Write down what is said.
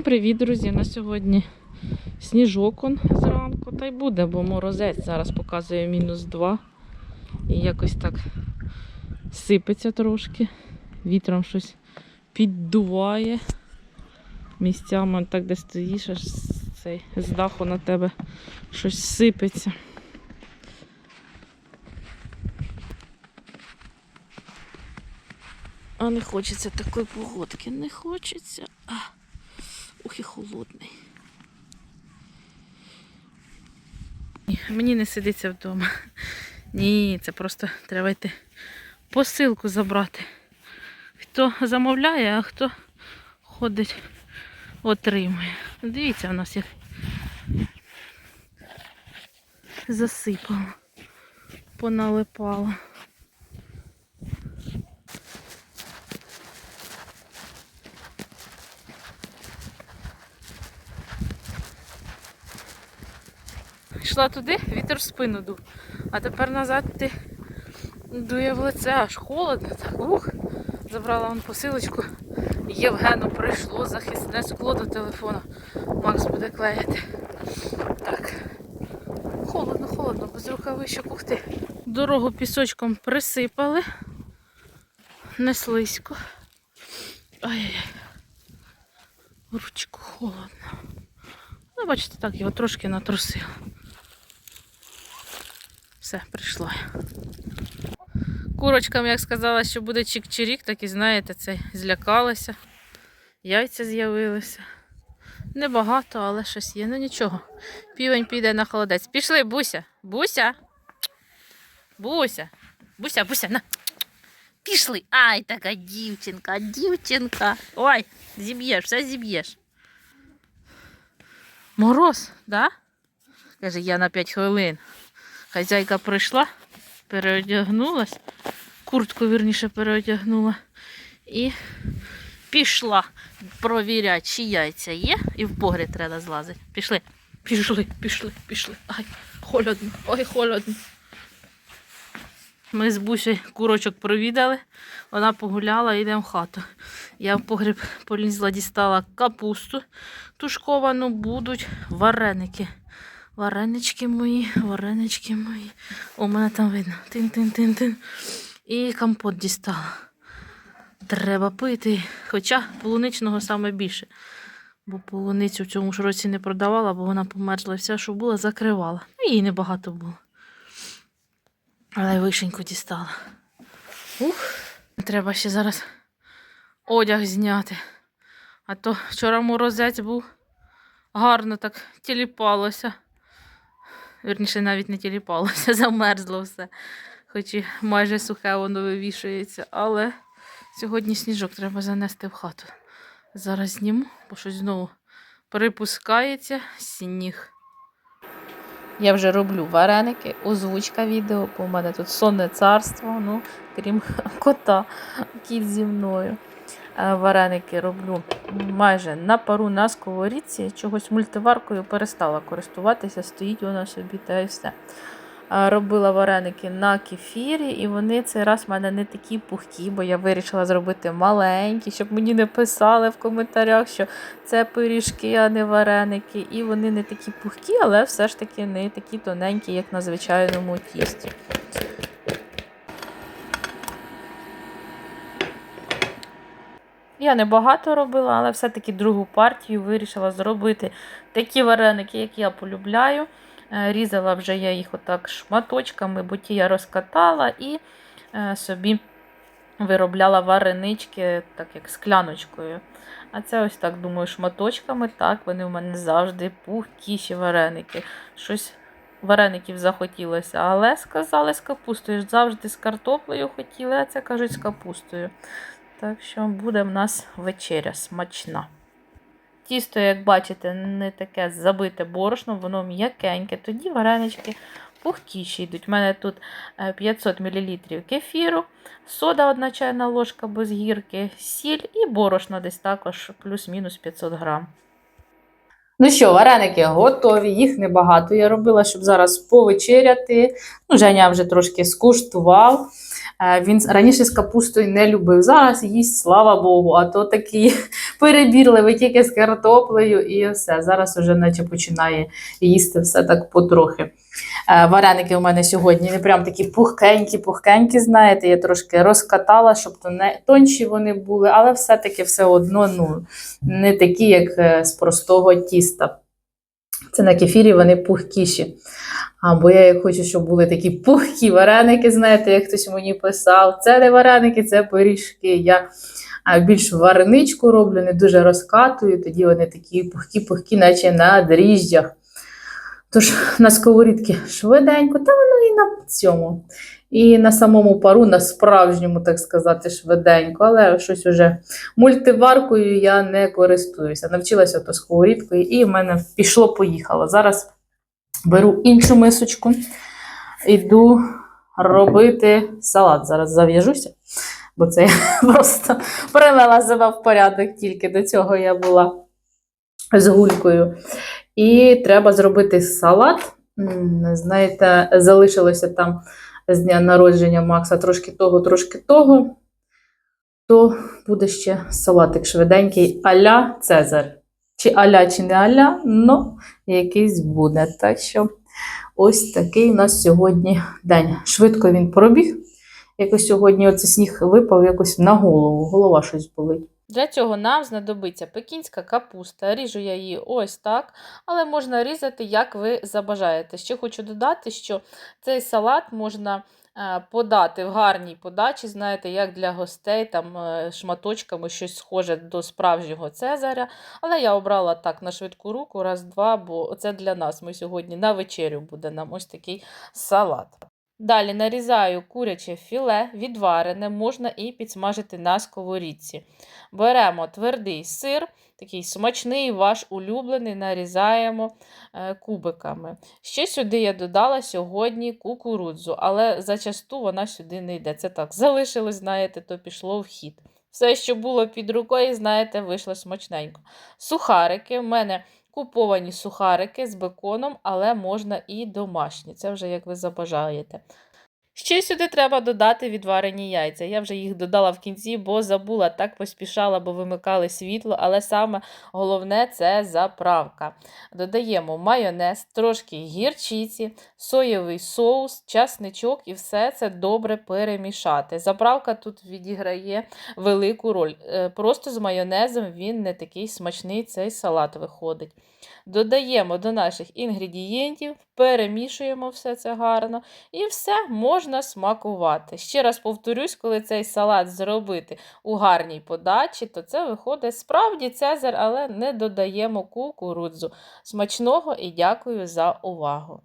Всім привіт, друзі! На сьогодні сніжок он зранку, та й буде, бо морозець зараз показує мінус 2. І якось так сипеться трошки. Вітром щось піддуває. Місцями так, де стоїш, аж цей, з даху на тебе щось сипеться. А не хочеться такої погодки, не хочеться. Ух і холодний. Мені не сидиться вдома. Ні, це просто треба йти посилку забрати. Хто замовляє, а хто ходить, отримує. Дивіться, у нас як засипало, поналипало. Йшла туди, вітер в спину дув. А тепер назад ти дує в лице, аж холодно. Так, ух. Забрала вон посилочку. Євгену прийшло захисне скло до телефона. Макс буде клеїти. Так. Холодно, холодно, без рукавичок, ух ти. Дорогу пісочком присипали. Не слизько. Ай-яй. Ручку холодно. Ну, бачите, так його трошки натрусила. Все, прийшло. Курочкам, як сказала, що буде чик-чирік, так і знаєте, це злякалася. Яйця з'явилися. Небагато, але щось є. Ну нічого. Півень піде на холодець. Пішли, Буся. Буся. Буся. Буся, Буся, на. Пішли. Ай, така дівчинка, дівчинка. Ой, зіб'єш, все зіб'єш. Мороз, да? Каже, я на 5 хвилин. Хазяйка прийшла, переодягнулась, куртку вірніше переодягнула і пішла провіряти, чи яйця є, і в погріб треба злазити. Пішли, пішли, пішли, пішли. Ай, холодно, ой, холодно. Ми з Бусею курочок провідали, вона погуляла, йдемо в хату. Я в погріб полізла, дістала капусту тушковану, будуть вареники. Варенички мої, варенички мої. У мене там видно. Тин-тин-тин-тин. І компот дістала. Треба пити. Хоча полуничного саме більше. Бо полуницю в цьому ж році не продавала, бо вона померзла вся, що була, закривала. Ну, Її небагато було. Але й вишеньку дістала. Ух, треба ще зараз одяг зняти. А то вчора морозець був гарно так тіліпалося. Вірніше, навіть не тіліпалося, замерзло все. Хоч і майже сухе воно вивішується. Але сьогодні сніжок треба занести в хату. Зараз зніму, бо щось знову припускається сніг. Я вже роблю вареники, озвучка відео, бо в мене тут сонне царство, ну, крім кота, кіт зі мною. Е, Вареники роблю майже на пару на сковорідці. Чогось мультиваркою перестала користуватися, стоїть вона собі та і все. Е, Робила вареники на кефірі, і вони цей раз в мене не такі пухкі, бо я вирішила зробити маленькі, щоб мені не писали в коментарях, що це пиріжки, а не вареники. І вони не такі пухкі, але все ж таки не такі тоненькі, як на звичайному тісті. Я не багато робила, але все-таки другу партію вирішила зробити такі вареники, як я полюбляю. Е, Різала вже я їх отак шматочками, бо ті я розкатала і е, собі виробляла варенички, так як скляночкою. А це ось так, думаю, шматочками. Так, вони в мене завжди пухкіші вареники. Щось вареників захотілося, але сказали з капустою. Завжди з картоплею хотіли, а це кажуть з капустою. Так що буде в нас вечеря смачна. Тісто, як бачите, не таке забите борошном, воно м'якеньке. Тоді варенички пухкіші йдуть. У мене тут е, 500 мл кефіру, сода 1 чайна ложка без гірки, сіль і борошно десь також плюс-мінус 500 грам. Ну що, вареники готові, їх небагато я робила, щоб зараз повечеряти. Ну, Женя вже трошки скуштував. Е, Він раніше з капустою не любив. Зараз їсть, слава Богу, а то такий перебірливий тільки з картоплею і все. Зараз уже наче починає їсти все так потрохи. Е, Вареники у мене сьогодні не прям такі пухкенькі, пухкенькі, знаєте, я трошки розкатала, щоб то не тонші вони були, але все-таки все одно ну, не такі, як е, з простого тіста. Це на кефірі вони пухкіші. А, бо я хочу, щоб були такі пухкі вареники, знаєте, як хтось мені писав. Це не вареники, це пиріжки. Я більш вареничку роблю, не дуже розкатую, тоді вони такі пухкі-пухкі, наче на дріжджах. Тож на сковорідці швиденько, та воно і на цьому. І на самому пару, на справжньому, так сказати, швиденько, але щось уже мультиваркою я не користуюся. Навчилася то сковорідкою, і в мене пішло-поїхало. Зараз беру іншу мисочку, іду робити салат. Зараз зав'яжуся, бо це я просто привела себе в порядок, тільки до цього я була з гулькою. І треба зробити салат. Знаєте, залишилося там з дня народження Макса трошки того, трошки того. То буде ще салатик швиденький аля Цезар. Чи аля, чи не аля, ну якийсь буде. Так що ось такий у нас сьогодні день. Швидко він пробіг. Якось сьогодні оце сніг випав якось на голову, голова щось болить. Для цього нам знадобиться пекінська капуста. Ріжу я її ось так, але можна різати, як ви забажаєте. Ще хочу додати, що цей салат можна подати в гарній подачі, знаєте, як для гостей, там е, шматочками щось схоже до справжнього цезаря. Але я обрала так на швидку руку, раз-два, бо це для нас. Ми сьогодні на вечерю буде нам ось такий салат. Далі нарізаю куряче філе, відварене, можна і підсмажити на сковорідці. Беремо твердий сир, такий смачний, ваш улюблений, нарізаємо е, кубиками. Ще сюди я додала сьогодні кукурудзу, але зачасту вона сюди не йде. Це так, залишилось, знаєте, то пішло в хід. Все, що було під рукою, знаєте, вийшло смачненько. Сухарики. В мене куповані сухарики з беконом, але можна і домашні. Це вже як ви забажаєте. Ще сюди треба додати відварені яйця. Я вже їх додала в кінці, бо забула, так поспішала, бо вимикали світло, але саме головне це заправка. Додаємо майонез, трошки гірчиці, соєвий соус, часничок і все це добре перемішати. Заправка тут відіграє велику роль. Е, Просто з майонезом він не такий смачний цей салат виходить. Додаємо до наших інгредієнтів, перемішуємо все це гарно. І все можна смакувати. Ще раз повторюсь, коли цей салат зробити у гарній подачі, то це виходить справді цезар, але не додаємо кукурудзу. Смачного і дякую за увагу!